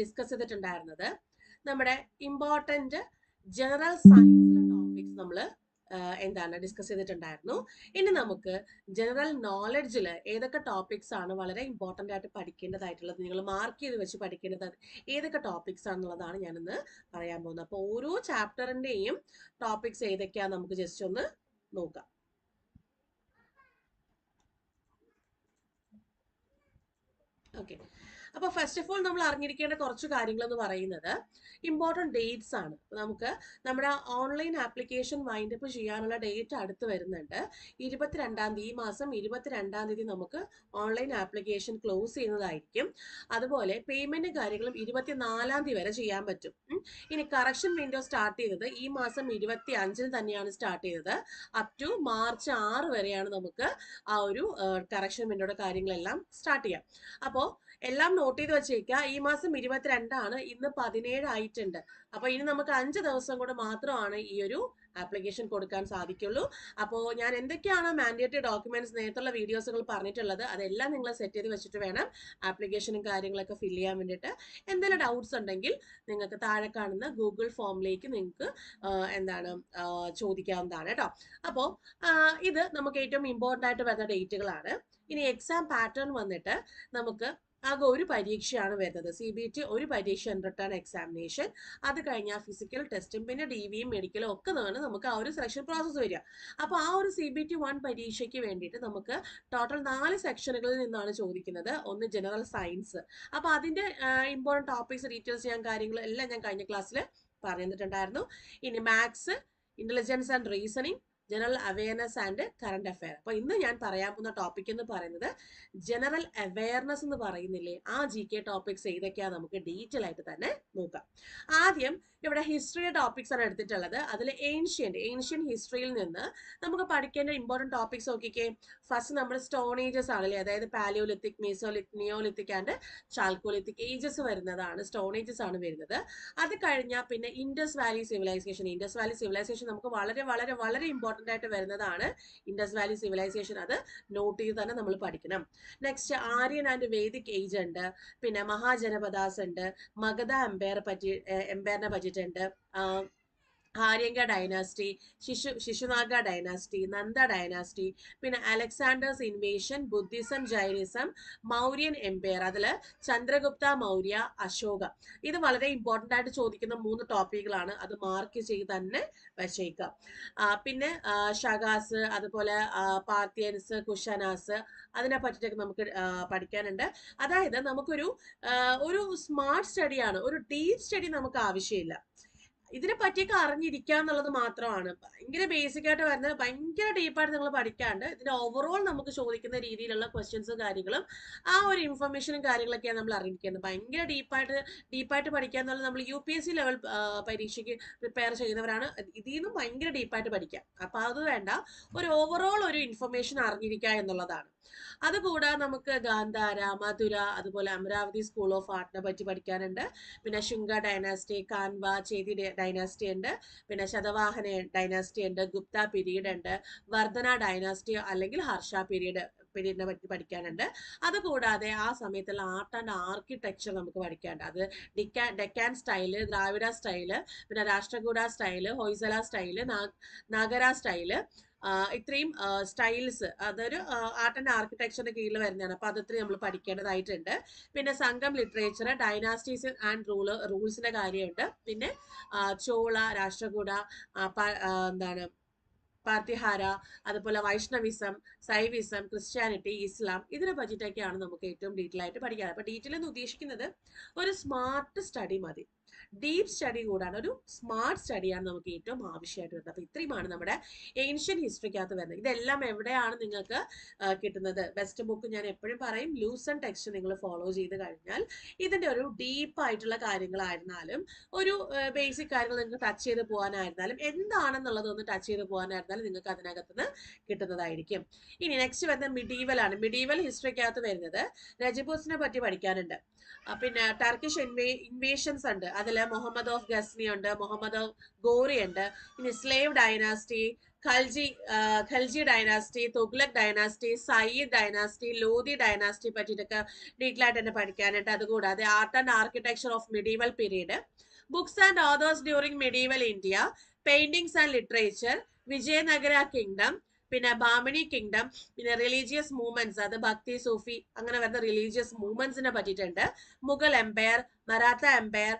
Discuss ചെയ്തിട്ടുണ്ടായിരുന്നത്. നമ്മുടെ important general science topics നമ്മൾ എന്താണ് ഡിസ്കസ് ചെയ്തിട്ടുണ്ടായിരുന്നു. ഇനി നമുക്ക് ജനറൽ നോളജിൽ ഏതൊക്കെ ടോപ്പിക്സ് ആണ് വളരെ ഇമ്പോർട്ടന്റ് ആയിട്ട് പഠിക്കേണ്ടതായിട്ടുള്ളത് നിങ്ങൾ മാർക്ക് ചെയ്ത് വെച്ച് പഠിക്കേണ്ടത് ഏതൊക്കെ ടോപ്പിക്സ് ആണെന്നുള്ളതാണ് ഞാനിന്ന് പറയാൻ പോകുന്നത്. അപ്പോൾ ഓരോ ചാപ്റ്ററിന്റെയും ടോപ്പിക്സ് ഏതൊക്കെയാ നമുക്ക് ജസ്റ്റ് ഒന്ന് നോക്കാം. ഓക്കെ അപ്പോൾ ഫസ്റ്റ് ഓഫ് ഓൾ നമ്മൾ അറിഞ്ഞിരിക്കേണ്ട കുറച്ച് കാര്യങ്ങൾ എന്ന് പറയുന്നത് ഇമ്പോർട്ടന്റ് ഡേറ്റ്സ് ആണ്. നമുക്ക് നമ്മുടെ ഓൺലൈൻ ആപ്ലിക്കേഷൻ വൈൻഡപ്പ് ചെയ്യാനുള്ള ഡേറ്റ് അടുത്ത് വരുന്നുണ്ട്. ഇരുപത്തിരണ്ടാം തീയതി ഈ മാസം ഇരുപത്തിരണ്ടാം തീയതി നമുക്ക് ഓൺലൈൻ ആപ്ലിക്കേഷൻ ക്ലോസ് ചെയ്യുന്നതായിരിക്കും. അതുപോലെ പേയ്മെന്റ് കാര്യങ്ങളും ഇരുപത്തിനാലാം തീയതി വരെ ചെയ്യാൻ പറ്റും. ഇനി കറക്ഷൻ വിൻഡോ സ്റ്റാർട്ട് ചെയ്തത് ഈ മാസം ഇരുപത്തി അഞ്ചിന് തന്നെയാണ് സ്റ്റാർട്ട് ചെയ്തത്. അപ് ടു മാർച്ച് ആറ് വരെയാണ് നമുക്ക് ആ ഒരു കറക്ഷൻ വിൻഡോയുടെ കാര്യങ്ങളെല്ലാം സ്റ്റാർട്ട് ചെയ്യാം. അപ്പോൾ എല്ലാം നോട്ട് ചെയ്ത് വെച്ചേക്കുക ഈ മാസം ഇരുപത്തിരണ്ടാണ്. ഇന്ന് പതിനേഴ് ആയിട്ടുണ്ട്. അപ്പൊ ഇനി നമുക്ക് അഞ്ച് ദിവസം കൂടെ മാത്രമാണ് ഈ ഒരു ആപ്ലിക്കേഷൻ കൊടുക്കാൻ സാധിക്കുള്ളൂ. അപ്പോൾ ഞാൻ എന്തൊക്കെയാണ് മാൻഡേറ്ററി ഡോക്യുമെന്റ്സ് നേരത്തുള്ള വീഡിയോസുകൾ പറഞ്ഞിട്ടുള്ളത് അതെല്ലാം നിങ്ങൾ സെറ്റ് ചെയ്ത് വെച്ചിട്ട് വേണം ആപ്ലിക്കേഷനും കാര്യങ്ങളൊക്കെ ഫില്ല് ചെയ്യാൻ വേണ്ടിയിട്ട്. എന്തെങ്കിലും ഡൗട്ട്സ് ഉണ്ടെങ്കിൽ നിങ്ങൾക്ക് താഴെ കാണുന്ന ഗൂഗിൾ ഫോമിലേക്ക് നിങ്ങൾക്ക് എന്താണ് ചോദിക്കാവുന്നതാണ് കേട്ടോ അപ്പോൾ ഇത് നമുക്ക് ഏറ്റവും ഇമ്പോർട്ടന്റ് ആയിട്ട് വരുന്ന ഡേറ്റുകളാണ് ഇനി എക്സാം പാറ്റേൺ വന്നിട്ട് നമുക്ക് ആകെ ഒരു പരീക്ഷയാണ് വരുന്നത്. സി ബി ടി ഒരു പരീക്ഷ റിട്ടേൺ എക്സാമിനേഷൻ അത് കഴിഞ്ഞാൽ ഫിസിക്കൽ ടെസ്റ്റും പിന്നെ ഡി വിയും മെഡിക്കലും ഒക്കെ തന്നെ നമുക്ക് ആ ഒരു സെലക്ഷൻ പ്രോസസ്സ് വരിക. അപ്പോൾ ആ ഒരു സി ബി ടി വൺ പരീക്ഷയ്ക്ക് വേണ്ടിയിട്ട് നമുക്ക് ടോട്ടൽ നാല് സെക്ഷനുകളിൽ നിന്നാണ് ചോദിക്കുന്നത്. ഒന്ന് ജനറൽ സയൻസ് അപ്പോൾ അതിന്റെ ഇമ്പോർട്ടന്റ് ടോപ്പിക്സ് ഡീറ്റെയിൽസ് ഞാൻ കാര്യങ്ങൾ എല്ലാം ഞാൻ കഴിഞ്ഞ ക്ലാസ്സിൽ പറഞ്ഞിട്ടുണ്ടായിരുന്നു. ഇനി maths intelligence and reasoning general awareness and current affair അപ്പോൾ ഇന്ന് ഞാൻ പറയാൻ പോകുന്ന ടോപ്പിക് എന്ന് പറയുന്നത് ജനറൽ അവയർനെസ് എന്ന് പറയുന്നില്ലേ? ആ ജി കെ ടോപ്പിക്സ് ഏതൊക്കെയാണ് നമുക്ക് ഡീറ്റെയിൽ ആയിട്ട് തന്നെ നോക്കാം. ആദ്യം ഇവിടെ ഹിസ്റ്ററിയുടെ ടോപ്പിക്സ് ആണ് എടുത്തിട്ടുള്ളത്. അതിൽ ഏൻഷ്യന്റ് ഏൻഷ്യൻ ഹിസ്റ്ററിയിൽ നിന്ന് നമുക്ക് പഠിക്കേണ്ട ഇമ്പോർട്ടന്റ് ടോപ്പിക്സ് നോക്കിക്കേ. ഫസ്റ്റ് നമ്മൾ സ്റ്റോൺ ഏജസ് ആണല്ലേ? അതായത് palaeolithic mesolithic neolithic and chalcolithic ages വരുന്നതാണ്. സ്റ്റോൺ ഏജസ് ആണ് വരുന്നത്. അത് കഴിഞ്ഞാൽ പിന്നെ Indus valley civilisation Indus valley civilisation നമുക്ക് വളരെ വളരെ വളരെ ഇമ്പോർട്ടന്റ് ആയിട്ട് വരുന്നതാണ് ഇൻഡസ് വാലി സിവിലൈസേഷൻ അത് നോട്ട് ചെയ്ത് തന്നെ നമ്മൾ പഠിക്കണം. Next Aryan and Vedic age ഉണ്ട്. പിന്നെ മഹാജനപദാസ് ഉണ്ട്. മഗധ എംപയർ പറ്റി എംപയറിനെ പറ്റിയിട്ടുണ്ട്. Haryanka dynasty Shishu Shishunaga dynasty Nanda dynasty പിന്നെ Alexander's invasion Buddhism Jainism Mauryan empire അതിൽ ചന്ദ്രഗുപ്ത മൗര്യ അശോക. ഇത് വളരെ ഇമ്പോർട്ടന്റ് ആയിട്ട് ചോദിക്കുന്ന മൂന്ന് ടോപ്പിക്കുകളാണ് അത് മാർക്ക് ചെയ്ത് തന്നെ വെച്ചേക്കാം. പിന്നെ ഷഗാസ് അതുപോലെ പാർത്തിയൻസ് കുഷനാസ് അതിനെ പറ്റിയിട്ടൊക്കെ നമുക്ക് പഠിക്കാനുണ്ട്. അതായത് നമുക്കൊരു ഒരു സ്മാർട്ട് സ്റ്റഡിയാണ് ഒരു ഡീപ് സ്റ്റഡി നമുക്ക് ആവശ്യമില്ല. ഇതിനെ പറ്റിയൊക്കെ അറിഞ്ഞിരിക്കുക എന്നുള്ളത് മാത്രമാണ്. ഭയങ്കര ബേസിക് ആയിട്ട് വരുന്നത്. ഭയങ്കര ഡീപ്പായിട്ട് നിങ്ങൾ പഠിക്കാണ്ട് ഇതിന്റെ ഓവറോൾ നമുക്ക് ചോദിക്കുന്ന രീതിയിലുള്ള ക്വസ്റ്റ്യൻസും കാര്യങ്ങളും ആ ഒരു ഇൻഫർമേഷനും കാര്യങ്ങളൊക്കെയാണ് നമ്മൾ അറിഞ്ഞിരിക്കുന്നത്. ഭയങ്കര ഡീപ്പായിട്ട് ഡീപ്പായിട്ട് പഠിക്കുക എന്നുള്ളത് നമ്മൾ U P S C level പരീക്ഷയ്ക്ക് പ്രിപ്പയർ ചെയ്യുന്നവരാണ്. ഇതിൽ നിന്നും ഭയങ്കര ഡീപ്പായിട്ട് പഠിക്കാം. അപ്പൊ അത് വേണ്ട. ഒരു ഓവറോൾ ഒരു ഇൻഫർമേഷൻ അറിഞ്ഞിരിക്കുക എന്നുള്ളതാണ്. അതുകൂടാതെ നമുക്ക് ഗാന്ധാര മധുര അതുപോലെ അമരാവതി സ്കൂൾ ഓഫ് ആർട്ടിനെ പറ്റി പഠിക്കാനുണ്ട്. പിന്നെ ശുങ്ക ഡൈനാസ്റ്റി കാൻവ ചേതി ഡൈനാസ്റ്റി ഉണ്ട്. പിന്നെ ശതവാഹന ഡൈനാസ്റ്റി ഉണ്ട് ഗുപ്ത പീരീഡ് ഉണ്ട് വർധന ഡൈനാസ്റ്റി അല്ലെങ്കിൽ ഹർഷ പീരീഡ് പീരീഡിനെ പറ്റി പഠിക്കാനുണ്ട്. അതുകൂടാതെ ആ സമയത്തുള്ള ആർട്ട് ആൻഡ് ആർക്കിടെക്ചർ നമുക്ക് പഠിക്കാനുണ്ട്. അത് ഡിക്കാൻ ഡെക്കാൻ സ്റ്റൈൽ ദ്രാവിഡ സ്റ്റൈൽ പിന്നെ Rashtrakuta style Hoysala style Nagara style ഇത്രയും സ്റ്റൈൽസ് അതൊരു ആർട്ട് ആൻഡ് ആർക്കിടെക്ചറിന്റെ കീഴിൽ വരുന്നതാണ്. അപ്പൊ അതത്ര നമ്മൾ പഠിക്കേണ്ടതായിട്ടുണ്ട്. പിന്നെ Sangam literature dynasties and rule റൂൾസിന്റെ കാര്യമുണ്ട്. പിന്നെ ചോള രാഷ്ട്രകൂട എന്താണ് പാർത്തിഹാര അതുപോലെ വൈഷ്ണവിസം സൈവിസം ക്രിസ്ത്യാനിറ്റി ഇസ്ലാം ഇതിനെ പറ്റിയിട്ടൊക്കെയാണ് നമുക്ക് ഏറ്റവും ഡീറ്റെയിൽ ആയിട്ട് പഠിക്കാറ്. അപ്പൊ ഡീറ്റെയിൽ എന്ന് ഉദ്ദേശിക്കുന്നത് ഒരു സ്മാർട്ട് സ്റ്റഡി മതി. ഡീപ്പ് സ്റ്റഡി കൂടാണ് ഒരു സ്മാർട്ട് സ്റ്റഡിയാണ് നമുക്ക് ഏറ്റവും ആവശ്യമായിട്ട് വരുന്നത്. അപ്പൊ ഇത്രയുമാണ് നമ്മുടെ ഏൻഷ്യൻ ഹിസ്റ്ററിക്കകത്ത് വരുന്നത്. ഇതെല്ലാം എവിടെയാണ് നിങ്ങൾക്ക് കിട്ടുന്നത്? ബെസ്റ്റ് ബുക്ക് ഞാൻ എപ്പോഴും പറയും ലൂസൺ ടെക്സ്റ്റ് നിങ്ങൾ ഫോളോ ചെയ്ത് കഴിഞ്ഞാൽ ഇതിന്റെ ഒരു ഡീപ്പ് ആയിട്ടുള്ള കാര്യങ്ങളായിരുന്നാലും ഒരു ബേസിക് കാര്യങ്ങൾ നിങ്ങൾക്ക് ടച്ച് ചെയ്ത് പോകാനായിരുന്നാലും എന്താണെന്നുള്ളത് ഒന്ന് ടച്ച് ചെയ്ത് പോകാനായിരുന്നാലും നിങ്ങൾക്ക് അതിനകത്ത് നിന്ന് കിട്ടുന്നതായിരിക്കും. ഇനി നെക്സ്റ്റ് വരുന്നത് മിഡീവൽ ആണ്. മിഡീവൽ ഹിസ്റ്ററിക്കകത്ത് വരുന്നത് രജപൂസിനെ പറ്റി പഠിക്കാനുണ്ട്. പിന്നെ ടർക്കിഷ് ഇൻവേ ഇൻവേഷൻസ് ഉണ്ട്. അതിൽ മുഹമ്മദ് ഓഫ് ഗസ്നി ഉണ്ട് മുഹമ്മദ് ഓഫ് ഗോറി ഉണ്ട്. ഇനി slave dynasty Khalji Khalji dynasty Tughlaq dynasty Sayyid dynasty Lodhi dynasty പറ്റിയിട്ടൊക്കെ detail ആയിട്ട് തന്നെ പഠിക്കാനുണ്ട് അതുകൂടാതെ art and architecture of medieval period books and authors during medieval India paintings and literature Vijayanagara kingdom പിന്നെ Bahmani kingdom പിന്നെ religious movements അത് ഭക്തി സൂഫി അങ്ങനെ വരുന്ന religious മൂവ്മെന്റ്സിനെ പറ്റിയിട്ടുണ്ട്. മുഗൾ എംപയർ മറാത്ത എംപയർ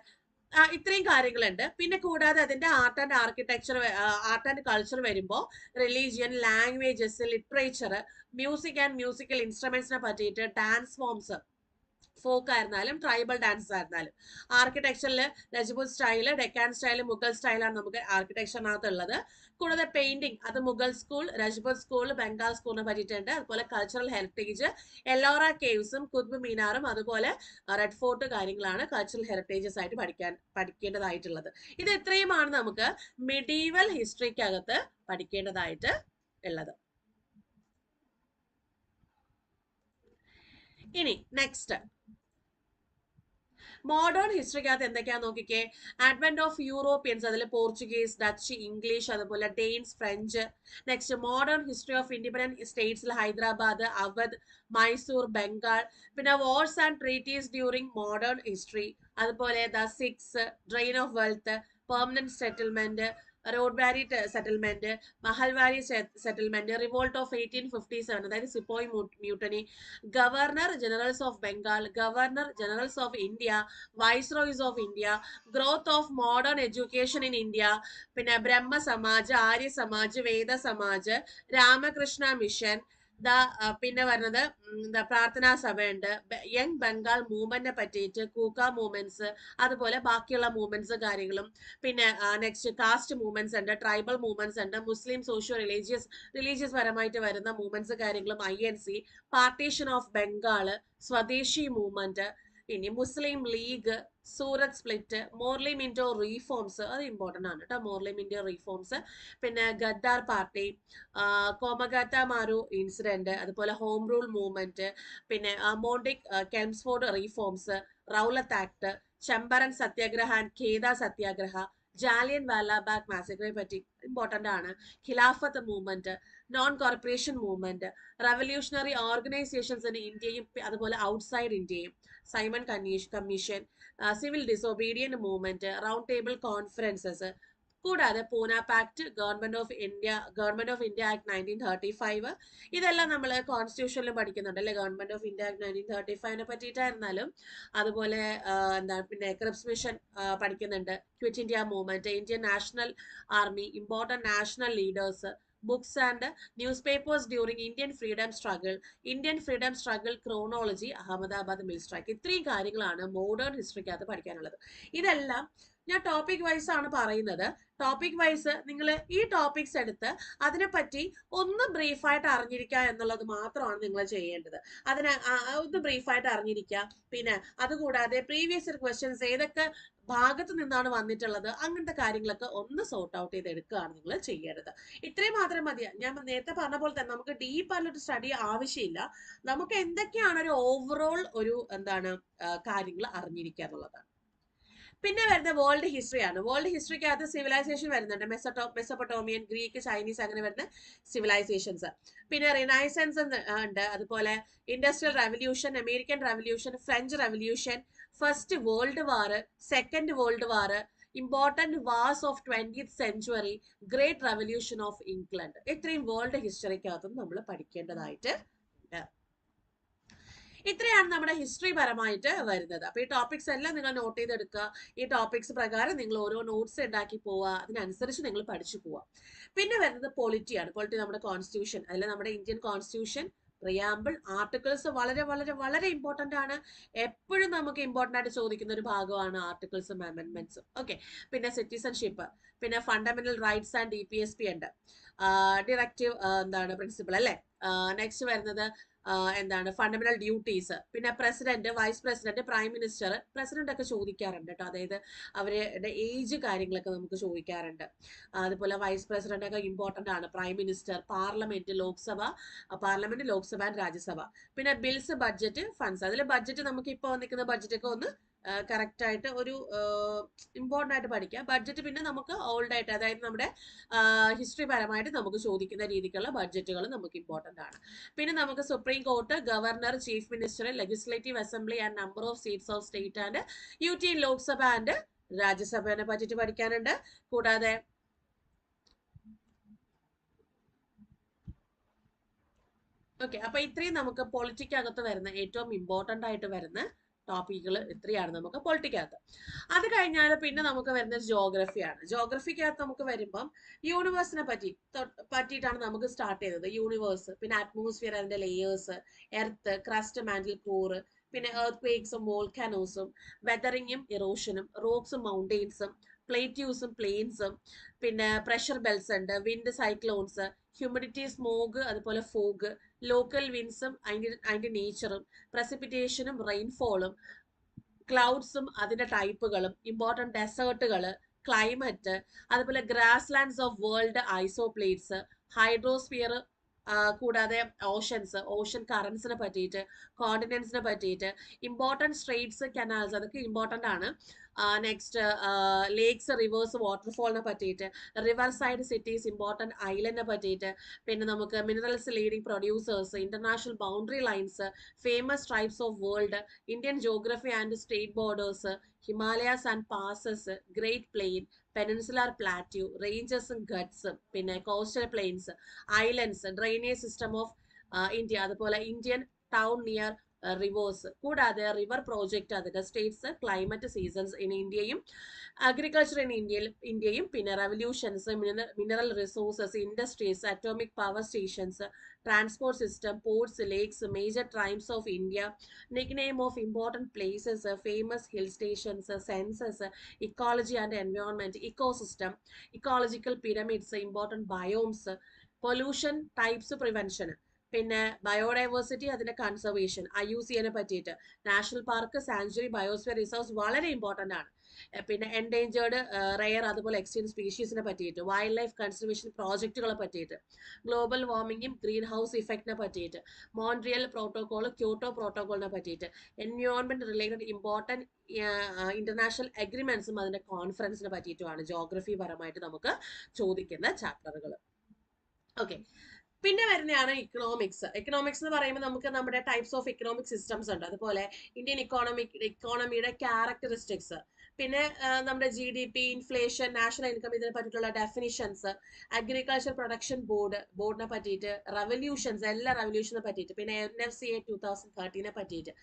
ഇത്രയും കാര്യങ്ങളുണ്ട്. പിന്നെ കൂടാതെ അതിന്റെ art and architecture art and culture വരുമ്പോൾ religion languages literature music and musical ഇൻസ്ട്രുമെന്റ്സിനെ പറ്റിയിട്ട് ഡാൻസ് ഫോംസ് ഫോക്ക് ആയിരുന്നാലും ട്രൈബൽ ഡാൻസ് ആയിരുന്നാലും. ആർക്കിടെക്ചറിൽ രജപൂത് സ്റ്റൈൽ ഡെക്കാൻ സ്റ്റൈൽ മുഗൾ സ്റ്റൈലാണ് നമുക്ക് ആർക്കിടെക്ചറിനകത്ത് ഉള്ളത് കൂടാതെ പെയിന്റിംഗ് അത് മുഗൾ സ്കൂൾ രജപൂത് സ്കൂൾ ബംഗാൾ സ്കൂളിനെ പറ്റിയിട്ടുണ്ട്. അതുപോലെ കൾച്ചറൽ ഹെറിറ്റേജ് എല്ലോറ കേവ്സും കുത്ബ് മീനാറും അതുപോലെ റെഡ് ഫോർട്ട് കാര്യങ്ങളാണ് കൾച്ചറൽ ഹെറിറ്റേജസ് ആയിട്ട് പഠിക്കാൻ പഠിക്കേണ്ടതായിട്ടുള്ളത്. ഇത് ഇത്രയുമാണ് നമുക്ക് മിഡീവൽ ഹിസ്റ്ററിക്കകത്ത് പഠിക്കേണ്ടതായിട്ട് ഉള്ളത്. ഇനി നെക്സ്റ്റ് മോഡേൺ ഹിസ്റ്ററിക്കകത്ത് എന്തൊക്കെയാ നോക്കിക്കേ? അഡ്വന്റ് ഓഫ് യൂറോപ്യൻസ് അതിൽ പോർച്ചുഗീസ് ഡച്ച് ഇംഗ്ലീഷ് അതുപോലെ Danes French next modern history of independent സ്റ്റേറ്റ്സിൽ Hyderabad Awadh Mysore Bengal. പിന്നെ wars and treaties during modern history അതുപോലെ the six drain of wealth permanent settlement Ryotwari settlement Mahalwari settlement revolt of eighteen fifty seven അതായത് sepoy mutiny governor generals of Bengal governor generals of India viceroys of India growth of modern education in India പിന്നെ Brahmo Samaj Arya Samaj Veda Samaj Ramakrishna mission the പിന്നെ വരുന്നത് എന്താ പ്രാർത്ഥനാ സഭയുണ്ട്. Young Bengal മൂവ്മെന്റിനെ പറ്റിയിട്ട് കൂക്ക movements അതുപോലെ ബാക്കിയുള്ള movements കാര്യങ്ങളും. പിന്നെ നെക്സ്റ്റ് കാസ്റ്റ് മൂവ്മെന്റ്സ് ഉണ്ട് ട്രൈബൽ മൂവ്മെന്റ്സ് ഉണ്ട് മുസ്ലിം സോഷ്യോ റിലീജിയസ് റിലീജിയസ് പരമായിട്ട് വരുന്ന മൂവ്മെന്റ്സ് കാര്യങ്ങളും I N C partition of Bengal Swadeshi movement ഇനി Muslim league Surat split Morley Minto reforms അത് ഇമ്പോർട്ടന്റ് ആണ് കേട്ടോ മോർലി മിന്റോ റീഫോംസ് പിന്നെ Ghadar party Komagata Maru incident അതുപോലെ ഹോം റൂൾ മൂവ്മെന്റ് പിന്നെ Montagu Chelmsford reforms Rowlatt act Champaran satyagraha and Kheda satyagraha Jallianwala Walabagh massacre പറ്റി important ആണ്. Khilafat movement non corporation movement revolutionary organisations in ഇന്ത്യയും അതുപോലെ outside ഇന്ത്യയും Simon commis commission civil disobedient movement round table conferences കൂടാതെ Poona pact government of India government of India act nineteen thirty five ഇതെല്ലാം നമ്മൾ കോൺസ്റ്റിറ്റ്യൂഷനിലും പഠിക്കുന്നുണ്ട് അല്ലെ? Government of India act nineteen thirty ഫൈവിനെ പറ്റിയിട്ടായിരുന്നാലും അതുപോലെ എന്താണ് പിന്നെ ക്രിപ്സ് മിഷൻ പഠിക്കുന്നുണ്ട്. Quit India movement Indian national army important national leaders and newspapers during Indian freedom struggle Indian freedom struggle chronology Ahmedabad mill strike ഇത്രയും കാര്യങ്ങളാണ് മോഡേൺ ഹിസ്റ്ററിക്കകത്ത് പഠിക്കാനുള്ളത്. ഇതെല്ലാം ഞാൻ ടോപ്പിക് വൈസ് ആണ് പറയുന്നത്. ടോപ്പിക് വൈസ് നിങ്ങൾ ഈ ടോപ്പിക്സ് എടുത്ത് അതിനെപ്പറ്റി ഒന്ന് ബ്രീഫായിട്ട് അറിഞ്ഞിരിക്കുക എന്നുള്ളത് മാത്രമാണ് നിങ്ങൾ ചെയ്യേണ്ടത്. അതിന് ഒന്ന് ബ്രീഫായിട്ട് അറിഞ്ഞിരിക്കുക. പിന്നെ അതുകൂടാതെ പ്രീവിയസ് ക്വസ്റ്റ്യൻസ് ഏതൊക്കെ ഭാഗത്ത് നിന്നാണ് വന്നിട്ടുള്ളത് അങ്ങനത്തെ കാര്യങ്ങളൊക്കെ ഒന്ന് സോർട്ട് ഔട്ട് ചെയ്ത് എടുക്കുകയാണ് നിങ്ങൾ ചെയ്യേണ്ടത്. ഇത്രയും മാത്രം മതി. ഞാൻ നേരത്തെ പറഞ്ഞ പോലെ തന്നെ നമുക്ക് ഡീപ്പ് ആയിട്ടുള്ള സ്റ്റഡി ആവശ്യമില്ല. നമുക്ക് എന്തൊക്കെയാണ് ഒരു ഓവറോൾ ഒരു എന്താണ് കാര്യങ്ങൾ അറിഞ്ഞിരിക്കുക എന്നുള്ളതാണ് പിന്നെ വരുന്ന വേൾഡ് ഹിസ്റ്ററി ആണ്. വേൾഡ് ഹിസ്റ്ററിക്കകത്ത് സിവിലൈസേഷൻ വരുന്നുണ്ട്. മെസ്സട്ടോ മെസ്സപ്പൊട്ടോമിയൻ ഗ്രീക്ക് ചൈനീസ് അങ്ങനെ വരുന്ന സിവിലൈസേഷൻസ് പിന്നെ റിനൈസൻസ് ഉണ്ട്. അതുപോലെ industrial revolution American revolution French revolution first world war second world war important wars of twentieth century great revolution of England ഇത്രയും വേൾഡ് ഹിസ്റ്ററിക്കകത്തും നമ്മൾ പഠിക്കേണ്ടതായിട്ട് ഉണ്ട്. ഇത്രയാണ് നമ്മുടെ ഹിസ്റ്ററി പരമായിട്ട് വരുന്നത്. അപ്പോൾ ഈ ടോപ്പിക്സ് എല്ലാം നിങ്ങൾ നോട്ട് ചെയ്തെടുക്കുക. ഈ ടോപ്പിക്സ് പ്രകാരം നിങ്ങൾ ഓരോ നോട്ട്സ് ഉണ്ടാക്കി പോവുക. അതിനനുസരിച്ച് നിങ്ങൾ പഠിച്ചു പോവുക. പിന്നെ വരുന്നത് പൊളിറ്റിയാണ് പൊളിറ്റി നമ്മുടെ കോൺസ്റ്റിറ്റ്യൂഷൻ അതിൽ നമ്മുടെ ഇന്ത്യൻ കോൺസ്റ്റിറ്റ്യൂഷൻ പ്രിയാമ്പിൾ ആർട്ടിക്കിൾസ് വളരെ വളരെ വളരെ ഇമ്പോർട്ടന്റ് ആണ്. എപ്പോഴും നമുക്ക് ഇമ്പോർട്ടന്റ് ആയിട്ട് ചോദിക്കുന്ന ഒരു ഭാഗമാണ് ആർട്ടിക്കിൾസും അമെൻമെന്റ്സും ഓക്കെ പിന്നെ സിറ്റിസൺഷിപ്പ് പിന്നെ fundamental rights and D P S P ഉണ്ട്. ഡിറക്റ്റീവ് എന്താണ് പ്രിൻസിപ്പിൾ അല്ലേ? നെക്സ്റ്റ് വരുന്നത് എന്താണ് ഫണ്ടമെന്റൽ ഡ്യൂട്ടീസ് പിന്നെ president vice president prime minister president ഒക്കെ ചോദിക്കാറുണ്ട് കേട്ടോ അതായത് അവരുടെ ഏജ് കാര്യങ്ങളൊക്കെ നമുക്ക് ചോദിക്കാറുണ്ട്. അതുപോലെ വൈസ് പ്രസിഡന്റ് ഒക്കെ ഇമ്പോർട്ടന്റ് ആണ്. Prime minister parliament Lok Sabha parliament Lok Sabha and Rajya Sabha. പിന്നെ ബിൽസ് ബഡ്ജറ്റ് ഫണ്ട്സ് അതിൽ ബഡ്ജറ്റ് നമുക്ക് ഇപ്പോൾ നിൽക്കുന്ന ബഡ്ജറ്റ് ഒക്കെ ഒന്ന് കറക്റ്റ് ആയിട്ട് ഒരു ഇമ്പോർട്ടന്റ് ആയിട്ട് പഠിക്കുക ബഡ്ജറ്റ് പിന്നെ നമുക്ക് ഓൾഡ് ആയിട്ട് അതായത് നമ്മുടെ ഹിസ്റ്ററി പരമായിട്ട് നമുക്ക് ചോദിക്കുന്ന രീതിക്കുള്ള ബഡ്ജറ്റുകൾ നമുക്ക് ഇമ്പോർട്ടന്റ് ആണ്. പിന്നെ നമുക്ക് supreme court governor chief minister legislative assembly and number of seats of state and U T Lok Sabha and രാജ്യസഭേനെ പറ്റിയിട്ട് പഠിക്കാനുണ്ട്. കൂടാതെ ഓക്കെ അപ്പൊ ഇത്രയും നമുക്ക് പൊളിറ്റിക്കകത്ത് വരുന്ന ഏറ്റവും ഇമ്പോർട്ടന്റ് ആയിട്ട് വരുന്ന ടോപ്പിക്കുകൾ ഇത്രയാണ് നമുക്ക് പൊളിറ്റിക്കകത്ത് അത് കഴിഞ്ഞാൽ പിന്നെ നമുക്ക് വരുന്നത് ജോഗ്രഫിയാണ് ജോഗ്രഫിക്കകത്ത് നമുക്ക് വരുമ്പം യൂണിവേഴ്സിനെ പറ്റി പറ്റിയിട്ടാണ് നമുക്ക് സ്റ്റാർട്ട് ചെയ്തത്. യൂണിവേഴ്സ് പിന്നെ അറ്റ്മോസ്ഫിയർ അതിന്റെ layers earth crust mantle core പിന്നെ എർത്ത് ക്വേക്സും വോൾക്കാനോസും വെതറിങ്ങും ഇറോഷനും റോക്സും മൗണ്ടെയിൻസും പ്ലേറ്റ്യൂസും പ്ലെയിൻസും പിന്നെ പ്രഷർ ബെൽസ് ഉണ്ട് വിൻഡ് സൈക്ലോൺസ് ഹ്യൂമിഡിറ്റി സ്മോഗ് അതുപോലെ ഫോഗ് ലോക്കൽ വിൻസും അതിന്റെ അതിന്റെ നേച്ചറും പ്രസിപ്പിറ്റേഷനും റെയിൻഫോളും ക്ലൗഡ്സും അതിന്റെ ടൈപ്പുകളും ഇമ്പോർട്ടന്റ് ഡെസേർട്ടുകൾ ക്ലൈമറ്റ് അതുപോലെ grasslands of world isopleths hydrosphere കൂടാതെ ഓഷൻസ് ഓഷൻ കറൻസിനെ പറ്റിയിട്ട് കോണ്ടിനെന്റ്സിനെ പറ്റിയിട്ട് ഇമ്പോർട്ടന്റ് സ്ട്രേറ്റ്സ് കനാൽസ് അതൊക്കെ ഇമ്പോർട്ടന്റ് ആണ്. നെക്സ്റ്റ് ലേക്സ് റിവേഴ്സ് വാട്ടർഫോളിനെ പറ്റിയിട്ട് റിവർ സൈഡ് സിറ്റീസ് ഇമ്പോർട്ടന്റ് ഐലൻഡിനെ പറ്റിയിട്ട് പിന്നെ നമുക്ക് minerals leading producers international boundary lines famous tribes of world Indian geography and state borders Himalayas and passes great plain peninsular plateau റേഞ്ചസും ഗഡ്സും പിന്നെ coastal plains islands drainage system of India അതുപോലെ Indian town near rivers കൂടാതെ river project അതിന്റെ states climate seasons in ഇന്ത്യയും agriculture in ഇന്ത്യയിൽ ഇന്ത്യയും പിന്നെ revolutions mineral resources industries atomic power stations transport system ports lakes major tribes of India nickname of important places famous hill stations census ecology and environment ecosystem ecological pyramids important biomes pollution types prevention പിന്നെ biodiversity അതിന്റെ conservation I U സിയെ പറ്റിയിട്ട്. National park sanctuary biosphere reserves വളരെ important ആണ്. പിന്നെ endangered rare അതുപോലെ extinct സ്പീഷീസിനെ പറ്റിയിട്ട് വൈൽഡ് ലൈഫ് കൺസർവേഷൻ പ്രോജക്റ്റുകളെ പറ്റിയിട്ട് ഗ്ലോബൽ വാർമിങ്ങും ഗ്രീൻ ഹൗസ് ഇഫക്റ്റിനെ പറ്റിയിട്ട് മോൺട്രിയൽ പ്രോട്ടോകോൾ ക്യോട്ടോ പ്രോട്ടോകോളിനെ പറ്റിയിട്ട് എൻവയോൺമെന്റ് റിലേറ്റഡ് ഇമ്പോർട്ടന്റ് ഇന്റർനാഷണൽ അഗ്രിമെന്റ്സും അതിന്റെ കോൺഫറൻസിനെ പറ്റിയിട്ടുമാണ് ജോഗ്രഫി പരമായിട്ട് നമുക്ക് ചോദിക്കുന്ന ചാപ്റ്ററുകൾ ഓക്കെ പിന്നെ വരുന്നതാണ് ഇക്കണോമിക്സ് ഇക്കണോമിക്സ് എന്ന് പറയുമ്പോൾ നമുക്ക് നമ്മുടെ ടൈപ്സ് ഓഫ് ഇക്കണോമിക് സിസ്റ്റംസ് ഉണ്ട്. അതുപോലെ ഇന്ത്യൻ ഇക്കോണമിക് ഇക്കോണമിയുടെ ക്യാരക്ടറിസ്റ്റിക്സ് പിന്നെ നമ്മുടെ G D P inflation national income ഇതിനെ പറ്റിയിട്ടുള്ള ഡെഫിനിഷൻസ് അഗ്രികൾച്ചർ പ്രൊഡക്ഷൻ ബോർഡ് ബോർഡിനെ പറ്റിയിട്ട് റവല്യൂഷൻസ് എല്ലാ റവല്യൂഷനെ പറ്റിയിട്ട് പിന്നെ N F C A two thousand തേർട്ടീനെ പറ്റിയിട്ട്.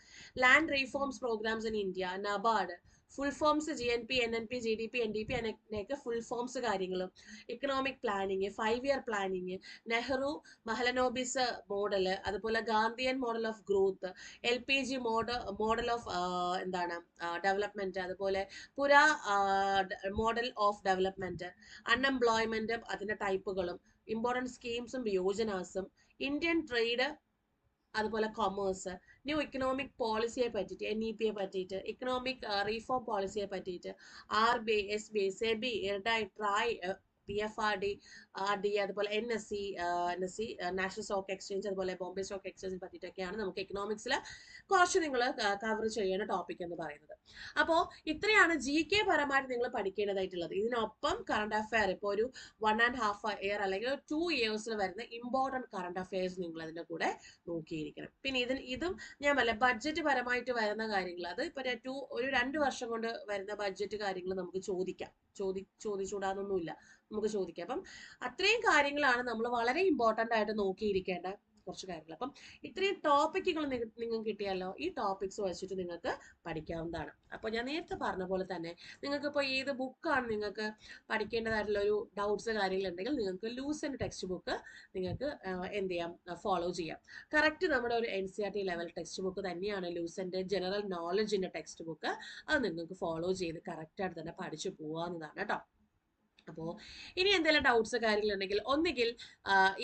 Land reforms programmes in India NABARD full forms G N P N N P G D P N D P എന്നൊക്കെ full forms കാര്യങ്ങളും. Economic planning five year planning Nehru Mahalanobis model അതുപോലെ Gandhian model of growth L P G model model of എന്താണ് development അതുപോലെ PURA model of development unemployment അതിന്റെ ടൈപ്പുകളും important സ്കീംസും യോജനാസും Indian trade അതുപോലെ കൊമേഴ്സ് ന്യൂ ഇക്കണോമിക് പോളിസിയെ പറ്റിയിട്ട് എൻ ഇ പിയെ പറ്റിയിട്ട് ഇക്കണോമിക് റീഫോം പോളിസിയെ പറ്റിയിട്ട് R B S B SEBI IRDAI TRAI P F R D R D അതുപോലെ N S C N S C national stock exchange അതുപോലെ Bombay stock എക്സ്ചേഞ്ചിനെ പറ്റിയിട്ടൊക്കെയാണ് നമുക്ക് എക്കണോമിക്സിൽ കുറച്ച് നിങ്ങൾ കവർ ചെയ്യുന്ന ടോപ്പിക് എന്ന് പറയുന്നത്. അപ്പോൾ ഇത്രയാണ് ജി കെ പരമായിട്ട് നിങ്ങൾ പഠിക്കേണ്ടതായിട്ടുള്ളത്. ഇതിനൊപ്പം കറണ്ട് അഫയർ ഇപ്പോൾ ഒരു വൺ ആൻഡ് ഹാഫ് ഇയർ അല്ലെങ്കിൽ ടു ഇയേഴ്സിൽ വരുന്ന ഇമ്പോർട്ടന്റ് കറണ്ട് അഫയേഴ്സ് നിങ്ങൾ അതിന്റെ കൂടെ നോക്കിയിരിക്കണം. പിന്നെ ഇതിന് ഇതും ഞാൻ പറയാം ബഡ്ജറ്റ് പരമായിട്ട് വരുന്ന കാര്യങ്ങൾ അത് ഇപ്പോൾ ടു ഒരു രണ്ട് വർഷം കൊണ്ട് വരുന്ന ബഡ്ജറ്റ് കാര്യങ്ങൾ നമുക്ക് ചോദിക്കാം. ചോദി ചോദിച്ചുകൂടാന്നൊന്നുമില്ല. നമുക്ക് ചോദിക്കാം. അപ്പം അത്രയും കാര്യങ്ങളാണ് നമ്മൾ വളരെ ഇമ്പോർട്ടന്റ് ആയിട്ട് നോക്കിയിരിക്കേണ്ട കുറച്ച് കാര്യങ്ങൾ. അപ്പം ഇത്രയും ടോപ്പിക്കുകൾ നിങ്ങൾക്ക് കിട്ടിയാലോ? ഈ ടോപ്പിക്സ് വെച്ചിട്ട് നിങ്ങൾക്ക് പഠിക്കാവുന്നതാണ്. അപ്പോൾ ഞാൻ നേരത്തെ പറഞ്ഞ പോലെ തന്നെ നിങ്ങൾക്ക് ഇപ്പോൾ ഏത് ബുക്കാണ് നിങ്ങൾക്ക് പഠിക്കേണ്ടതായിട്ടുള്ള ഒരു ഡൗട്ട്സ് കാര്യങ്ങളുണ്ടെങ്കിൽ നിങ്ങൾക്ക് ലൂസ് ആൻഡ് ടെക്സ്റ്റ് ബുക്ക് നിങ്ങൾക്ക് എന്ത് ചെയ്യാം? ഫോളോ ചെയ്യാം. കറക്റ്റ് നമ്മുടെ ഒരു N C R T level text book തന്നെയാണ് ലൂസന്റെ ജനറൽ നോളജിന്റെ ടെക്സ്റ്റ് ബുക്ക് അത് നിങ്ങൾക്ക് ഫോളോ ചെയ്ത് കറക്റ്റായിട്ട് തന്നെ പഠിച്ചു പോകാവുന്നതാണ് കേട്ടോ. അപ്പോൾ ഇനി എന്തെങ്കിലും ഡൗട്ട്സ് കാര്യങ്ങളുണ്ടെങ്കിൽ ഒന്നുകിൽ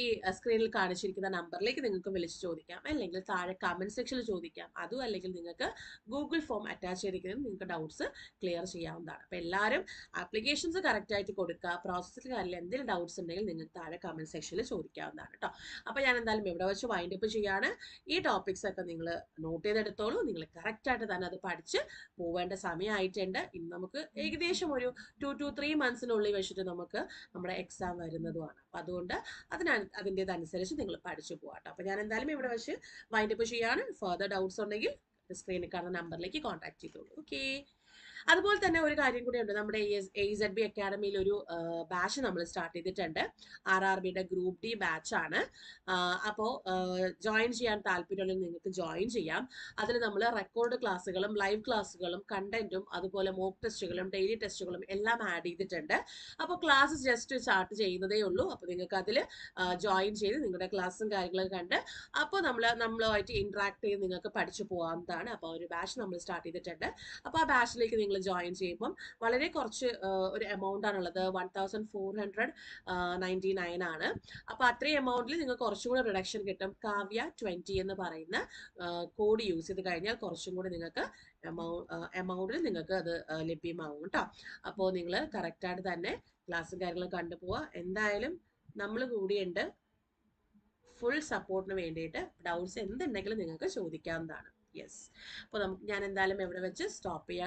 ഈ സ്ക്രീനിൽ കാണിച്ചിരിക്കുന്ന നമ്പറിലേക്ക് നിങ്ങൾക്ക് വിളിച്ച് ചോദിക്കാം. അല്ലെങ്കിൽ താഴെ കമന്റ് സെക്ഷനിൽ ചോദിക്കാം. അതും അല്ലെങ്കിൽ നിങ്ങൾക്ക് ഗൂഗിൾ ഫോം അറ്റാച്ച് ചെയ്തിരിക്കുന്നത് നിങ്ങൾക്ക് ഡൗട്ട്സ് ക്ലിയർ ചെയ്യാവുന്നതാണ്. അപ്പോൾ എല്ലാവരും ആപ്ലിക്കേഷൻസ് കറക്റ്റായിട്ട് കൊടുക്കുക. പ്രോസസ്സിൽ കാര്യത്തിൽ എന്തെങ്കിലും ഡൗട്ട്സ് ഉണ്ടെങ്കിൽ നിങ്ങൾക്ക് താഴെ കമന്റ് സെക്ഷനിൽ ചോദിക്കാവുന്നതാണ് കേട്ടോ അപ്പോൾ ഞാൻ എന്തായാലും ഇവിടെ വെച്ച് വൈൻഡ് അപ്പ് ചെയ്യാണ്. ഈ ടോപ്പിക്സ് ഒക്കെ നിങ്ങൾ നോട്ട് ചെയ്തെടുത്തോളൂ. നിങ്ങൾ കറക്റ്റായിട്ട് തന്നെ അത് പഠിച്ച് പോവേണ്ട സമയമായിട്ടുണ്ട്. ഇന്ന് നമുക്ക് ഏകദേശം ഒരു ടു ടു ത്രീ മന്ത്സിനുള്ളിൽ വെച്ചിട്ട് നമുക്ക് നമ്മുടെ എക്സാം വരുന്നതുമാണ്. അപ്പം അതുകൊണ്ട് അതിന അതിന്റെതനുസരിച്ച് നിങ്ങൾ പഠിച്ചു പോകാട്ടോ അപ്പം ഞാൻ എന്തായാലും ഇവിടെ വെച്ച് വൈൻഡപ്പ് ചെയ്യാണ് ഫർദർ ഡൗട്ട്സ് ഉണ്ടെങ്കിൽ സ്ക്രീനിൽ കാണുന്ന നമ്പറിലേക്ക് കോൺടാക്ട് ചെയ്തോളൂ. ഓക്കെ അതുപോലെ തന്നെ ഒരു കാര്യം കൂടി ഉണ്ട്. നമ്മുടെ എ സെഡ് ബി അക്കാഡമിയിൽ ഒരു ബാച്ച് നമ്മൾ സ്റ്റാർട്ട് ചെയ്തിട്ടുണ്ട്. ആർ ആർ ബിയുടെ ഗ്രൂപ്പ് ഡി ബാച്ച് ആണ്. അപ്പോൾ ജോയിൻ ചെയ്യാൻ താല്പര്യമുണ്ടെങ്കിൽ നിങ്ങൾക്ക് ജോയിൻ ചെയ്യാം. അതിൽ നമ്മൾ റെക്കോർഡ് ക്ലാസ്സുകളും ലൈവ് ക്ലാസ്സുകളും കണ്ടന്റും അതുപോലെ മോക്ക് ടെസ്റ്റുകളും ഡെയിലി ടെസ്റ്റുകളും എല്ലാം ആഡ് ചെയ്തിട്ടുണ്ട്. അപ്പോൾ ക്ലാസ് ജസ്റ്റ് സ്റ്റാർട്ട് ചെയ്യുന്നതേ ഉള്ളൂ. അപ്പോൾ നിങ്ങൾക്ക് അതിൽ ജോയിൻ ചെയ്ത് നിങ്ങളുടെ ക്ലാസ്സും കാര്യങ്ങളും കണ്ട് അപ്പോൾ നമ്മൾ നമ്മളുമായിട്ട് ഇൻട്രാക്ട് ചെയ്ത് നിങ്ങൾക്ക് പഠിച്ചു പോകാവുന്നതാണ്. അപ്പോൾ ഒരു ബാച്ച് നമ്മൾ സ്റ്റാർട്ട് ചെയ്തിട്ടുണ്ട്. അപ്പോൾ ആ ബാച്ചിലേക്ക് നിങ്ങൾ ജോയിൻ ചെയ്യുമ്പം വളരെ കുറച്ച് ഒരു എമൗണ്ട് ആണുള്ളത്. One thousand four hundred ninety nine ആണ്. അപ്പോൾ അത്രയും എമൗണ്ടിൽ നിങ്ങൾക്ക് കുറച്ചും കൂടെ റിഡക്ഷൻ കിട്ടും. കാവ്യ ട്വന്റി എന്ന് പറയുന്ന കോഡ് യൂസ് ചെയ്ത് കഴിഞ്ഞാൽ കുറച്ചും കൂടി നിങ്ങൾക്ക് എമൗണ്ട് എമൗണ്ടിൽ നിങ്ങൾക്ക് അത് ലഭ്യമാകും കേട്ടോ അപ്പോൾ നിങ്ങൾ കറക്റ്റായിട്ട് തന്നെ ക്ലാസ്സും കാര്യങ്ങളും കണ്ടുപോവുക. എന്തായാലും നമ്മൾ കൂടിയുണ്ട്. ഫുൾ സപ്പോർട്ടിന് വേണ്ടിയിട്ട് ഡൗട്ട്സ് എന്തുണ്ടെങ്കിലും നിങ്ങൾക്ക് ചോദിക്കാവുന്നതാണ്. യെസ് അപ്പോൾ നമുക്ക് ഞാൻ എന്തായാലും എവിടെ വെച്ച് സ്റ്റോപ്പ് ചെയ്യാം.